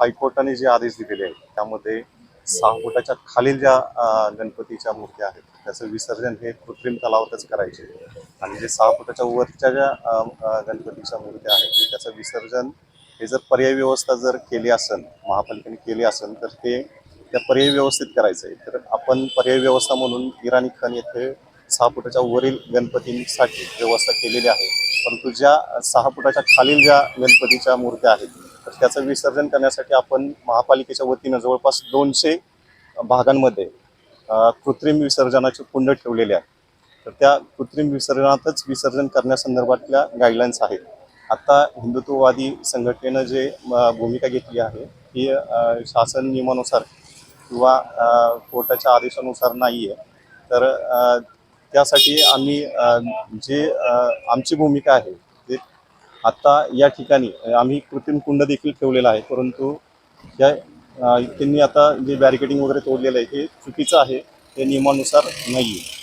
हायकोर्टाने जे आदेश दिलेले आहेत त्यामध्ये सहा फुटाच्या खालील ज्या गणपतीच्या मूर्त्या आहेत त्याचं विसर्जन हे कृत्रिम तलावातच करायचे. आणि जे सहा फुटाच्या वरच्या ज्या गणपतीच्या मूर्त्या आहेत त्याचं विसर्जन हे जर पर्यायी व्यवस्था जर केली असेल महापालिकेने केली असेल तर ते त्या पर्यायी व्यवस्थित करायचं आहे. तर आपण पर्यायी व्यवस्था म्हणून इराणी खन येथे सहा फुटाच्या वरील गणपतींसाठी व्यवस्था केलेली आहे. परंतु ज्या सहा फुटाच्या खालील ज्या गणपतीच्या मूर्त्या आहेत तर त्याचं विसर्जन करण्यासाठी आपण महापालिकेच्या वतीनं जवळपास दोनशे भागांमध्ये कृत्रिम विसर्जनाचे कुंड ठेवलेले आहेत. तर त्या कृत्रिम विसर्जनातच विसर्जन करण्यासंदर्भातल्या गाईडलाईन्स आहेत. आता हिंदुत्ववादी संघटनेनं जे भूमिका घेतली आहे ती शासन नियमानुसार किंवा कोर्टाच्या आदेशानुसार नाही आहे तर त्यासाठी आम्ही जे आमची भूमिका आहे आत्ता या ठिकाणी आम्ही कृत्रिम कुंड देखील ठेवलेला आहे परंतु या त्यांनी आता जे बॅरिकेडिंग वगैरे तोडलेलं आहे हे चुकीचं आहे ते नियमानुसार नाही आहे